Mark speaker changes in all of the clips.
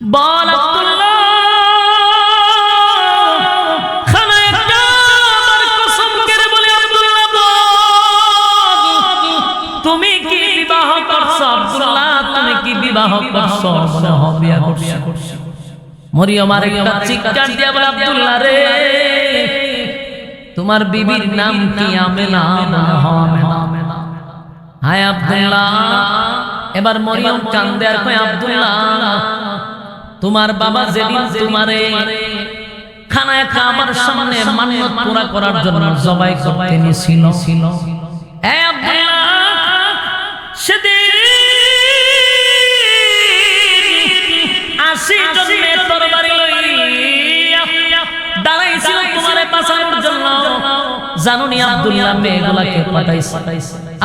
Speaker 1: বল তুমি কি বিবাহ মরিয়ম রে, তোমার বিবির নাম কি হায় আব্দুল্লাহ। এবার মরিয়ম কান্দে আর কয়, আব্দুল্লাহ তোমার বাবা যেদিন তোমারে খানায় খাবার সামনে মান্যত পুরা করার জন্য জবাই করতে নিছিল। ছিল এ আব্দুল্লাহ! জানুনি আব্দুল্লাহ মেয়েগুলাকে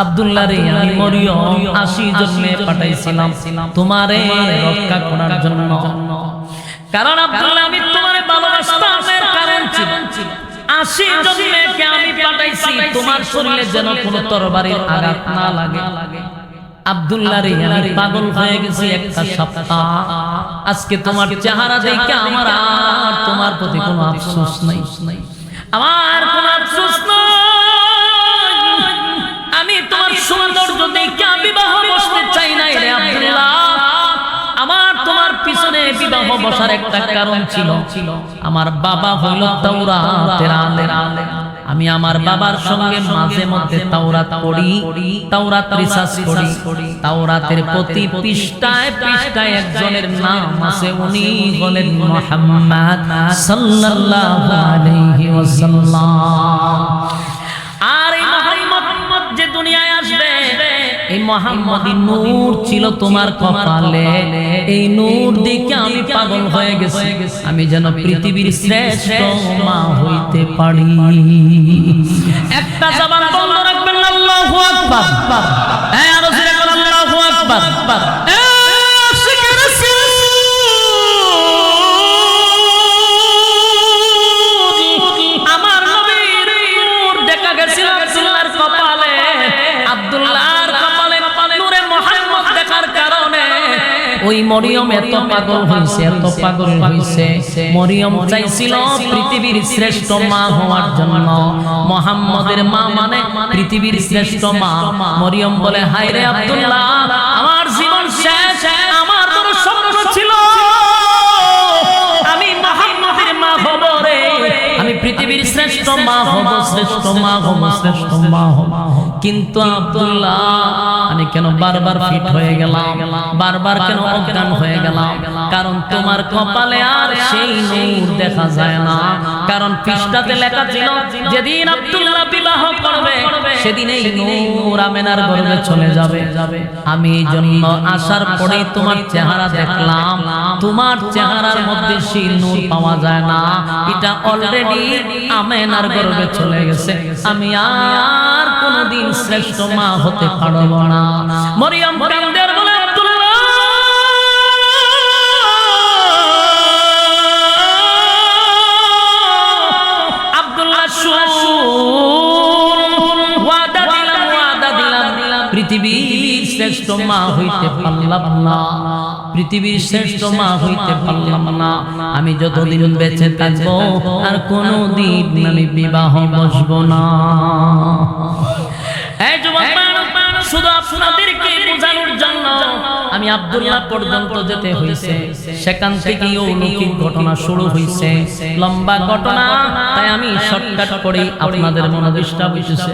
Speaker 1: আব্দুল্লাহ রে আমি মরিয়ম আশি জন্মে পাঠাইছিলাম। তোমারে রক্ষা করার জন্য। কারণ আব্দুল্লাহ, আমি তোমারে কারণ ছিল আশি জন্মে আমি পাঠাইছি, তোমার শরীরে যেন কোনো তরবারির আঘাত না লাগে। আব্দুল্লাহ রে আমি পাগল হয়ে গেছি একটা সপ্তাহ। আজকে তোমার চেহারা দেখে আমার আর তোমার প্রতি কোনো আফসোস নাই। আমার কোনো আফসোস বসার একটা কারণ ছিল। আমার বাবা হইল আমি আমার বাবার সঙ্গে মাঝে মধ্যে তাওরাত পড়ি, তাওরাত রিসার্চ করি। তাওরাতের প্রতি পৃষ্ঠায় পৃষ্ঠায় একজনের নাম আছে, উনি হলেন মুহাম্মদ সাল্লাল্লাহু আলাইহি ওয়াসাল্লাম। আর এই মোহাম্মদ যে দুনিয়ায় আসবে, এই নূর ছিল তোমার কপালে। এই নূর আমি পাগল হয়ে গেছি। আমি যেন পৃথিবীর শ্রেষ্ঠ মা হইতে পারি। একটা জবান বন্ধ রাখবেন আল্লাহু আকবার। হ্যাঁ আরও জোরে আল্লাহু আকবার। ওই মরিয়ম এত পাগল হইছে, এত পাগল হইছে। মরিয়ম চাইছিল পৃথিবীর শ্রেষ্ঠ মা হওয়ার জন্য। মোহাম্মদের মা মানে পৃথিবীর শ্রেষ্ঠ মা। মরিয়ম বলে, হায় রে আব্দুল্লাহ, আমার জীবন শেষ, আমার তোর স্বপ্ন ছিল। আমি মোহাম্মদের মা হব রে। আমি পৃথিবীর শ্রেষ্ঠ মা হব, শ্রেষ্ঠ মা হব, শ্রেষ্ঠ মা হব। কিন্তু আব্দুল্লাহ আমি কেন বারবার ফিট হয়ে গেলাম? বারবার কেন অজ্ঞান হয়ে গেলাম? কারণ তোমার কপালে আর সেই নূর দেখা যায় না। কারণ পৃষ্ঠাতে লেখা ছিল যেদিন আব্দুল্লাহ বিবাহ করবে সেদিন এই নূর আমেনার গর্ভে চলে যাবে। আমি এই জন্য আসার পরে তোমার চেহারা দেখলাম। তোমার চেহারার মধ্যে সেই নূর পাওয়া যায় না। এটা অলরেডি আমেনার গর্ভে চলে গেছে। আমি আর কোনোদিন শ্রেষ্ঠ মা হতে পারব না। মরিয়ম পৃথিবীর শ্রেষ্ঠ মা হইতে পারলাম না। পৃথিবীর শ্রেষ্ঠ মা হইতে পারলাম না। আমি যতদিন বেঁচে থাকব, আর কোনো দিন আমি বিবাহ বসবো না। আমি আব্দুল্লাহ পর্যন্ত যেতে হয়েছে সেখান থেকে অলৌকিক ঘটনা শুরু হয়েছে লম্বা ঘটনা, তাই আমি শর্টকাট করে আপনাদের মনে ডিস্টার্ব হইতেছে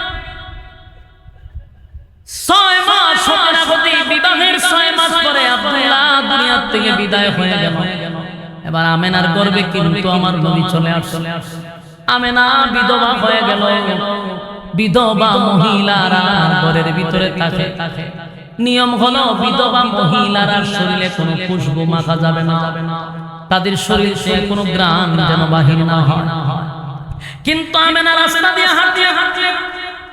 Speaker 1: আমেনার নিয়ম হলো বিধবা মহিলারা শরীরে কোনো খুশবু মাখা যাবে না। তাদের শরীর থেকে কোনো গ্রাম যেন বাহির না হয়। কিন্তু আমেনা রাস্তা দিয়ে হাঁটলে হাঁটলে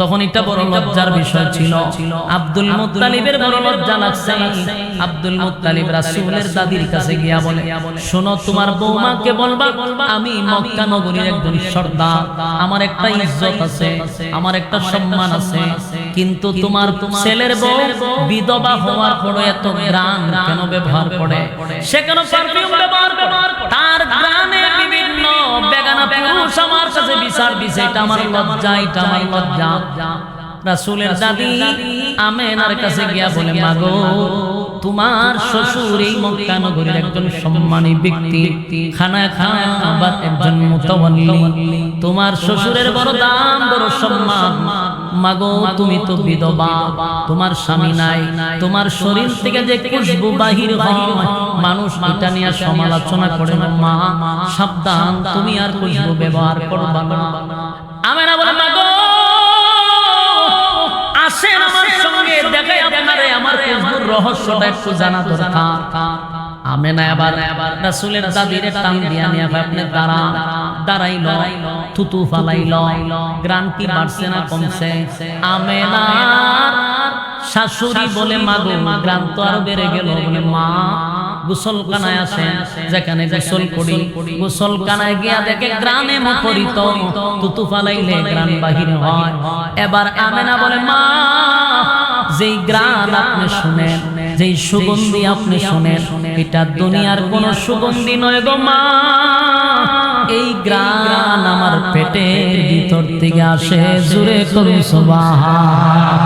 Speaker 1: তখন এটা বড় লজ্জার বিষয় ছিল। আব্দুল মুত্তালিবের বড় লজ্জা লাগছে। আব্দুল মুত্তালিব রাসূলের দাদির কাছে গিয়া বলে শোনো তোমার বৌমাকে বলবা আমি মক্কা নগরীর একজন সর্দার। আমার একটা ইজ্জত আছে আমার একটা সম্মান আছে। কিন্তু তোমার ছেলের বউ বিধবা হওয়ার পরে এত গ্রান কেন ব্যবহার করে? সে কেন পারফিউম ব্যবহার করে? তার গ্রানে বিভিন্ন বেগানা পুরুষ আমার কাছে বিচার আমার লজ্জা, এটা আমার লজ্জা। দাদি আমেনার কাছে গিয়া বলে, মাগো, তোমার শ্বশুর এই মক্কা নগরীর একজন সম্মানী ব্যক্তি। খানা খানা একজন তোমার শ্বশুরের বড় দাম বড় সম্মান। মাগো, তুমি তো বিধবা। তোমার স্বামী নাই, তোমার শরীর থেকে যে খুশবু বাহির মানুষ এটা নিয়ে সমালোচনা করে না, মা। সাবধান, তুমি আর খুশবু ব্যবহার করবা না। আমেনা বলে মাগো, আসেন আমার সঙ্গে, দেখাই আপনারে আমার রহস্যটা একটু জানা দরকার। আমেনা এবার রাসূলের দাদিরে টান দিয়া নিয়ে আপনি দাঁড়া দাঁড়াইল থুতু ফালাইল। গ্রান্টি বাড়ছে না কমছে? আমেনা শাশুড়ি বলে মাগো গ্রাম তো আরও বেড়ে গেল বলে মা। গোসল কানায় আসেন যেখানে গোসল করি। গোসল কানায় গিয়া দেখে গ্রামে মুখরিত তুতু ফালাইলে গ্রাম বাহির হয়। এবার আমেনা বলে মা যেই গ্রান আপনি শুনেন যেই সুগন্ধি আপনি শুনেন এটা দুনিয়ার কোন সুগন্ধি নয় গো মা। এই গ্রান আমার পেটের ভিতর থেকে আসে জুড়ে করুন সুবহান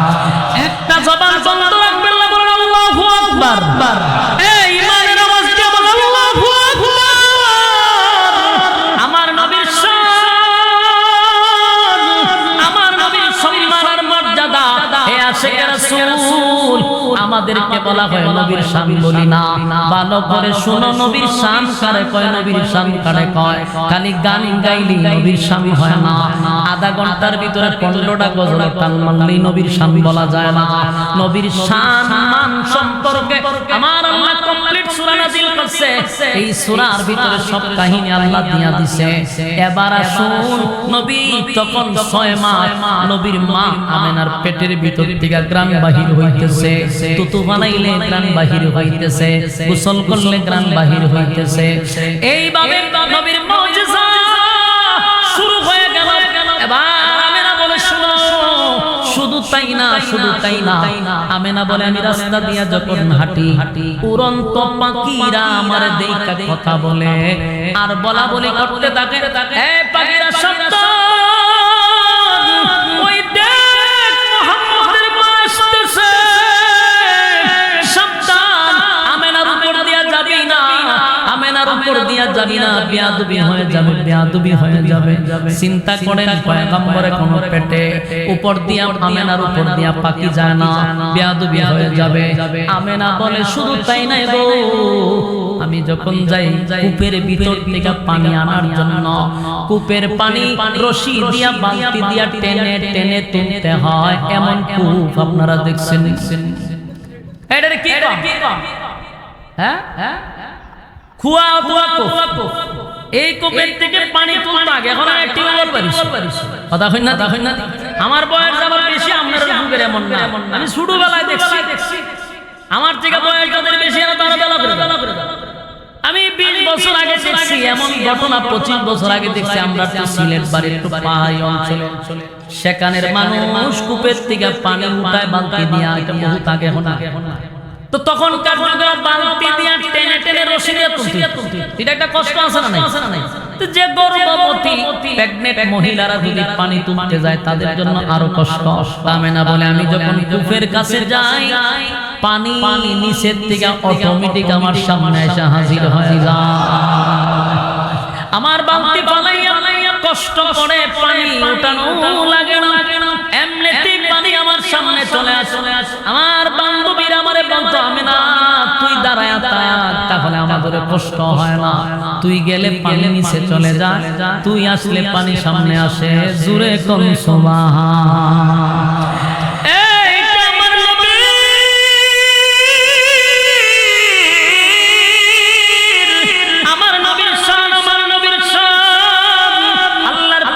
Speaker 1: আমাদেরকে বলা হয় নবীর শান বলি না। ভালো করে শোনো নবীর শান কারে কয় নবীর শান কারে কয়। খালি গান গাইলি নবীর শান হয় না। আধা ঘণ্টার ভিতরে পনেরোটা গজল টান মানলেই নবীর শান বলা যায় না। নবীর শান মান সম্পর্কে আমার আল্লাহ কমপ্লিট সূরা নাযিল করছে। এই সূরার ভিতরে সব কাহিনী আল্লাহ দিয়া দিছে। এবার আসুন নবী, তখন ছয় মাস নবীর মা আমেনার পেটের ভিতর থেকে গ্রাম বাহির হইতেছে। তুতু বানাইলে গ্রাম বাহির হইতেছে। গোসল করলে গ্রাম বাহির হইতেছে। এইভাবে নবীর মুজিজা শুরু হয়ে গেল। এবার শুনো শুধু তাই না, শুধু তাই না। আমেনা বলে, আমি রাস্তা দিয়া যখন হাঁটি, উড়ন্ত পাখিরা আমার দেখা কথা বলে। আর বলা বলি করতে তাকে এ পাখিরা আমেনার উপর দিয়া যাবি না বেয়াদবি হয়ে যাবে বেয়াদবি হয়ে যাবে। চিন্তা করেন পয়গম্বরে কোন পেটে উপর দিয়া আমেনার উপর দিয়া পাকি যায় না বেয়াদবি হয়ে যাবে। আমেনা বলে শুধু তাই নাই গো। আমি যখন যাই কূপের ভিতর থেকে পানি আনার জন্য কূপের পানি রশি দিয়া বালতি দিয়া টেনে টেনে তুলতে হয়। এমন কূপ আপনারা দেখছেন? এটার কি? হ্যাঁ? হ্যাঁ? আগে। এখন আমার বয়স আবার বেশি, আপনার এমন না। আমি ছোটবেলায় দেখছি। আমার থেকে বয়স বেশি আমি বিশ বছর আগে দেখছি, এমন ঘটনা পঁচিশ বছর আগে দেখছি। আমরা সিলেট বাড়ির একটু পাহাড়ি সেখানের মানুষ কূপের থেকে পানি উঠায়, বালতি দিয়া এটা বহুত আগে। তো তখন কাঠুরা বালতি দিয়া টেনে টেনে রশি দিয়ে তুলতে। এটা একটা কষ্ট আছে না নাই? তো যে গর্ভবতী মহিলারা যদি পানি তুলতে যায়, তাদের জন্য আরও কষ্ট। বলে আমি যখন কাছে যাই, পানি নিচের থেকে অটোমেটিক আমার সামনে এসে হাজির আমার বালতি কষ্ট করে পানি ওঠানো লাগে না। এমনিতেই পানি আমার সামনে চলে আস। আমার কষ্ট হয় না। তুই গেলে পানি নিচে চলে যা। তুই আসলে পানি সামনে আসে। জুরে কম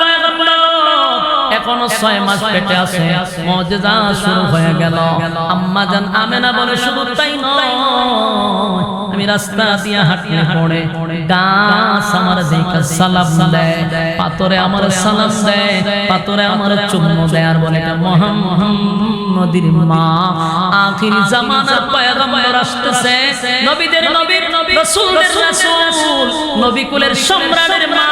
Speaker 1: পয়গম্বর। এখনও ছয় মাস পেটে আছে। মজেজা শুরু হয়ে গেল। আম্মা জান আমেনা বলে শুধু তাই নয় আমি রাস্তা দিয়ে পড়ে। গাছ আমার দেখে সালাম দেয় পাতরে আমার সালাম দেয় পাতরে আমার চুম্ম দেয়। আর বলে মোহাম্মদির মা। আখির জামানার পয়গম্বর আসতেছে নবীদের নবীর রাসূলদের রাসূল নবী কুলের সম্রাটের মা।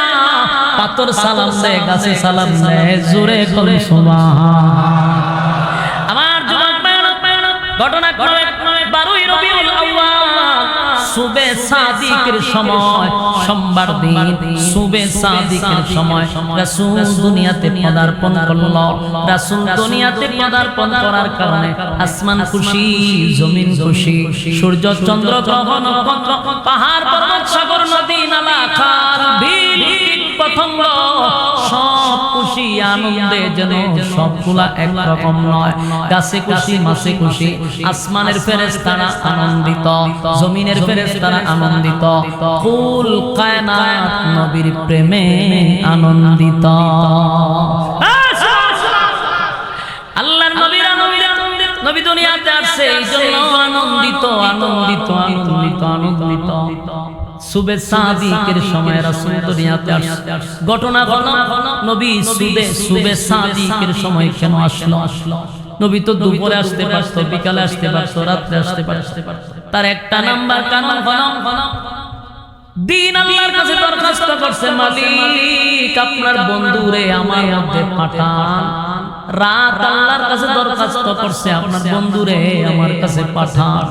Speaker 1: পাতর সালাম দেয় গাছে সালাম দেয় জোরে করে সুবহান আমার যুবক ভাইয়েরা, ঘটনা সুবে সাদিকের সময় সোমবার দিন সুবে সাদিকের সময় রাসূল দুনিয়াতে পদার্পণ করল। রাসূল দুনিয়াতে পদার্পণ করার কারণে আসমান খুশি জমিন খুশি সূর্য চন্দ্র গ্রহ নক্ষত্র পাহাড় পর্বত সাগর নদী নালা খাল আনন্দে যেন সবগুলা একরকম নয়। গাছে খুশি, মাছে খুশি, আসমানের ফেরেশতারা আনন্দিত, জমিনের ফেরেশতারা আনন্দিত, কুল কায়নাত নবীর প্রেমে আনন্দিত। নবী দুনিয়াতে আসছে এই জন্য আনন্দিত আনন্দিত আনন্দিত আনন্দিত। সুবে সাদিকের সময় রাসূল দুনিয়াতে আসছে। ঘটনা ঘটনা নবী সুবে সুবে সাদিকের সময় কেন আসলো? আসলো? নবী তো দুপুরে আসতে পারতো বিকালে আসতে পারতো রাত্রে আসতে পারতো। তার একটা নাম্বার দিন আল্লাহর কাছে দরখাস্ত করছে মালিক আপনার বন্ধুরে আমার মধ্যে পাঠান। রাত আল্লাহর কাছে দরখাস্ত করছে, আপনার বন্ধুরে আমার কাছে পাঠান।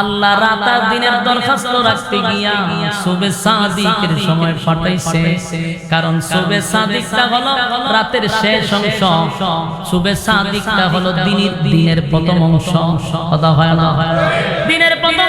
Speaker 1: আল্লাহ রাত আর দিনের দরখাস্ত রাখতে গিয়া সুবে সাদিকের সময় পাঠাইছে। কারণ সুবে সাদিকটা হলো রাতের শেষ অংশ। সুবে সাদিকটা হলো দিনের দিনের প্রথম অংশ। কথা হয় না? দিনের প্রথম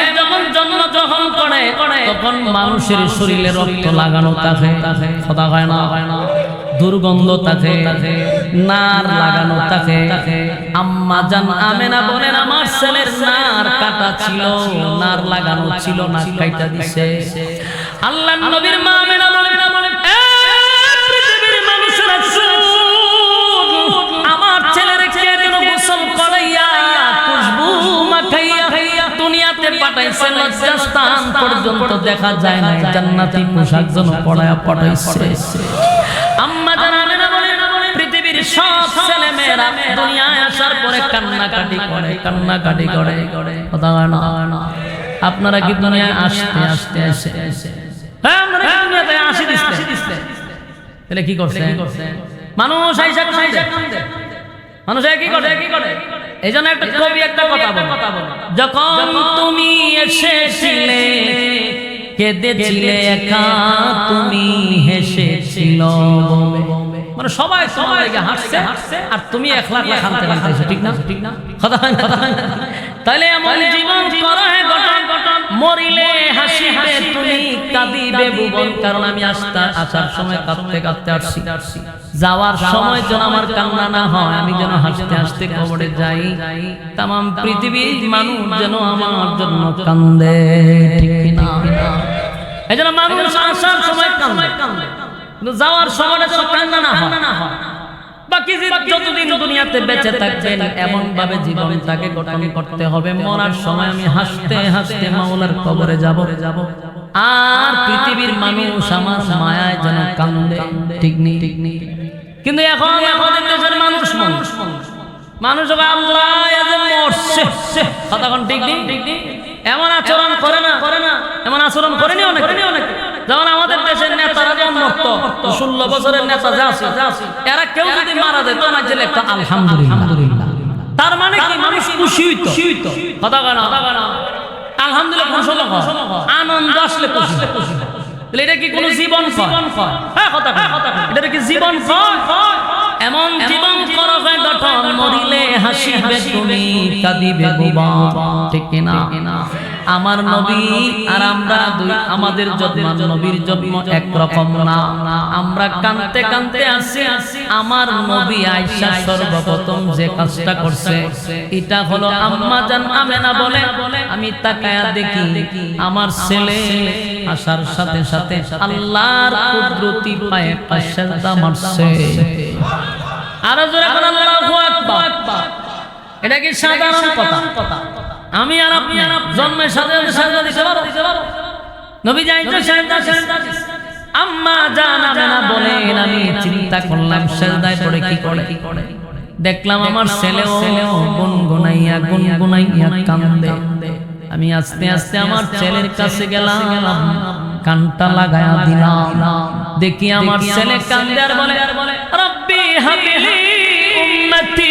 Speaker 1: এই মানুষ যখন করে হয় আল্লাহ নবীর মা আমেনা বলেন "এ পৃথিবীর মানুষেরা শুন, আমার ছেলের খুশবু মাখাইয়া দুনিয়াতে পাঠাইছে লজ্জাস্থান পর্যন্ত দেখা যায় না জান্নাতি পোশাক যেন পড়ায়া পাঠাইছে। আম্মা জানাবে না পৃথিবীর সব ছেলে মেয়েরা আসার পরে করে, কান্নাকাটি করে। কথা না আপনারা কি দুনিয়ায় আসতে আসতে আসে হ্যাঁ কি তাহলে কি করছে মানুষ আইসা কান্দে। মানুষ কি করে? কি করে এই জন্য একটা কবি একটা কথা বলে। যখন তুমি এসেছিলে কেঁদেছিলে একা তুমি হেসেছিল মানে সবাই সবাই হাসছে আর তুমি একলা একলা কানতে কানতে ঠিক না? ঠিক না? কথা কথা হয়। তাইলে এমন জীবন করো হে গঠন মরিলে হাসিবে যতদিন দুনিয়াতে বেঁচে থাকবেন এমন ভাবে জীবনটাকে গঠন করতে হবে। মরার সময় আমি হাসতে হাসতে মাওলার কবরে যাব যাব। আর পৃথিবীর মানুষ আমার মায়ায় যেন কান্দে। ঠিক নেই। ঠিক নেই কিন্তু এখন আমাদের দেশের মানুষ মানুষ মানুষ কতক্ষণ ঠিক নেই ঠিক নেই? এমন আচরণ করে না। করে না এমন আচরণ করেনি অনেক অনেক যেমন আমাদের দেশের নেতারা যেমন মরত, ষোলো বছরের নেতা যা আছে, এরা কেউ যদি মারা যায় না জেলে একটা আলহামদুলিল্লাহ। তার মানে কি? মানুষ খুশি হইতো। কথা গানা আলহামদুলিল্লাহ হয়? আনন্দ আসলে তাহলে এটা কি কোন জীবন জীবন হ্যাঁ কথা কথা এটা কি জীবন এমন জীবন কর হয় গঠন মরিলে হাসিবে তুমি কাঁদিবে গোবা ঠিক না আমার নবী আর আমরা দুই আমাদের জন্ম নবীর জন্ম একরকম না। আমরা কানতে কানতে আসি আমার নবী আয়েশা সর্বপ্রথম যে কাজটা করছে, এটা হলো আম্মা জান আমেনা বলে, আমি তাকায়া দেখি আমার ছেলে আসার সাথে সাথে আল্লাহর কুদরতি পায়ে পাশাদা মারছে। আরও জোরে বলেন, আল্লাহু আকবার। এটা কি সাধারণ কথা? আমি আর আপনি জন্মের সাথে সাথে দিতে পারো নবী যাই তো সাজদা সাজদা আম্মা আমি চিন্তা করলাম কি করে? দেখলাম আমার গুনগুনাইয়া গুনগুনাইয়া কান্দে। আমি আস্তে আস্তে আমার ছেলের কাছে গেলাম, কানটা লাগায়া দিলাম। দেখি আমার ছেলে কান্দে আর বলে, রব্বি হাবিলি উম্মতি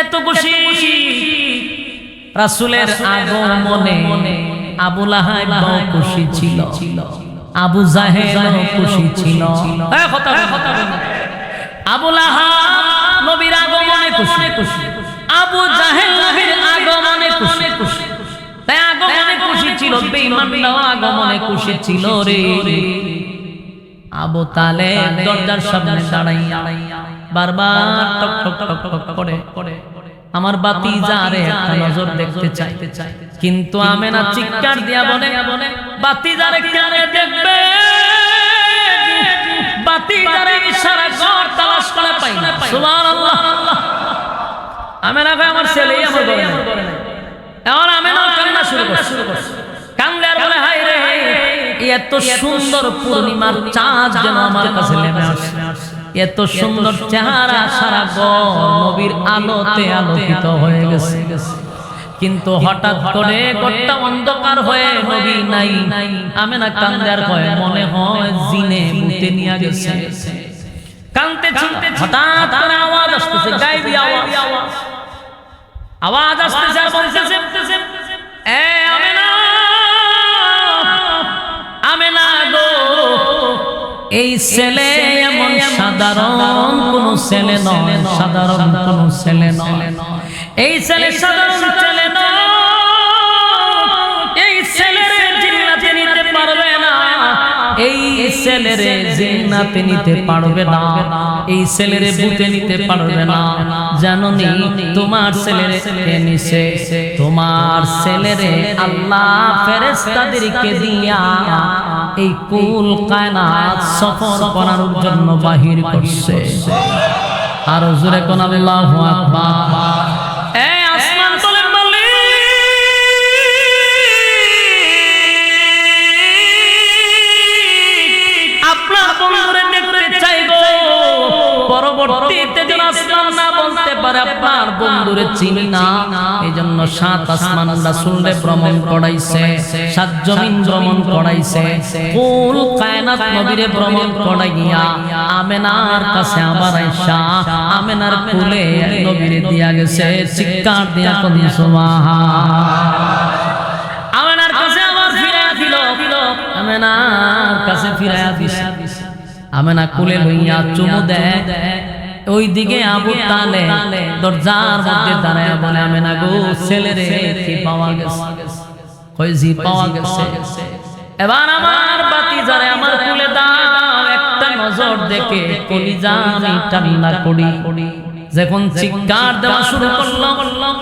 Speaker 1: এত খুশি রাসূলের আগমনে আবু খুশি ছিল। আবু খুশি ছিল। লাহাব নবীর আগমনে খুশি। আবু নবীর আগমনে খুশি। তাই আগমনে খুশি ছিল আগমনে খুশি ছিল রে। আবু তালে দরজার সামনে বারবার টক টক টক টক করে আমার বাতি যারে একটা নজর দেখতে চাইতে চাই। কিন্তু আমেনা চিৎকার দিয়া বলে বাতি যারে কারে দেখবে? বাতি যারে ইশারা কর তালাশ করে পাই না। সুবহানাল্লাহ। আমেনা ভাই আমার ছেলেই আমার ঘরে নাই। এখন আমেনা কান্না শুরু করছে। কান্দে আর বলে হাই রে এত সুন্দর পূর্ণিমার চাঁদ যেন আমার কাছে নেমে আসে এত সুন্দর চেহারা সারা নবীর আলোতে আলোকিত হয়ে গেছে। কিন্তু হঠাৎ করে ঘরটা অন্ধকার হয়ে নবী নাই। আমেনা কান্দার ভয়ে মনে হয় জিনে মুতে নিয়ে গেছে। কানতে চিনতে হঠাৎ করে আওয়াজ আসতেছে গাইবি আওয়াজ। আওয়াজ। আসতেছে আর বলতেছে এ আমেনা আমেনা এই ছেলে এমন সাধারণ কোন ছেলে নয়, সাধারণ কোন ছেলে নয়। এই ছেলে সাধারণ ছেলে নয়। ছেলেরে জিন্নাতে নিতে পারবে না। এই ছেলেরে বুতে নিতে পারবে না। জাননি তোমার ছেলেরে নিছে তোমার ছেলেরে আল্লাহ ফেরেশতাদেরকে দিয়া এই কুল কায়নাত সফর করার জন্য বাহির করছে। আর জোরে কোন আল্লাহু আকবার। আপনার বন্ধুরে চিনি না। এই জন্য সাত আসমান রাসূলরে ভ্রমণ করাইছে, সাত জমিন ভ্রমণ করাইছে। কুল কায়নাত নবীরে ভ্রমণ করাইয়া আমেনার কাছে আবার আইসা, আমেনার কুলে নবীরে দিয়া গেছে, চিৎকার দিয়া কোন আমেনার কাছে আবার ফিরাইয়া দিল, আমেনার কাছে ফিরাইয়া দিছে। আমেনা কুলে লইয়া চুমু দেয় ওই দিকে আবু তালে দরজার মধ্যে দাঁড়ায় বলে আমেনা গো ছেলেরে কি পাওয়া গেছে? কই জি পাওয়া গেছে? এবার আমার বাতি যারে আমার কুলে দাও একটা নজর দেখে কলিজা আমি ঠান্ডা করি। যখন চিৎকার দেওয়া শুরু করলাম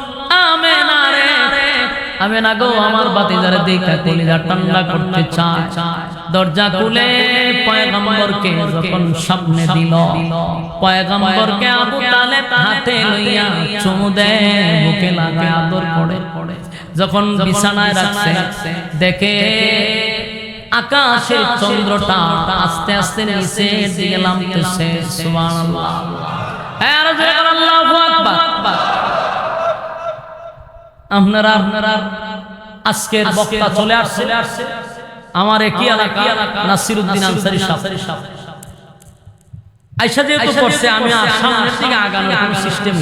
Speaker 1: আমেনা রে আমি না গো আমার বাতি দেখা কলিজা ঠান্ডা করতে চায়। দরজা খুলে পয়গম্বরকে যখন সামনে দিল, পয়গম্বরকে আবু তালেব হাতে লইয়া চুমু দেয়, বুকে লাগায় আদর করে। যখন বিছানায় রাখছে, দেখে আকাশের চন্দ্রটা আস্তে আস্তে নিচে দিকে নামতেছে, সুবহানাল্লাহ। আপনারা আপনারা, আজকের বক্তা চলে আসছে। আমার একই এলাকা? নাসিরউদ্দিন আনসারী সাহেব। আইসা যেহেতু করছে আমি আর সামনের দিকে আগানোর কোনো সিস্টেম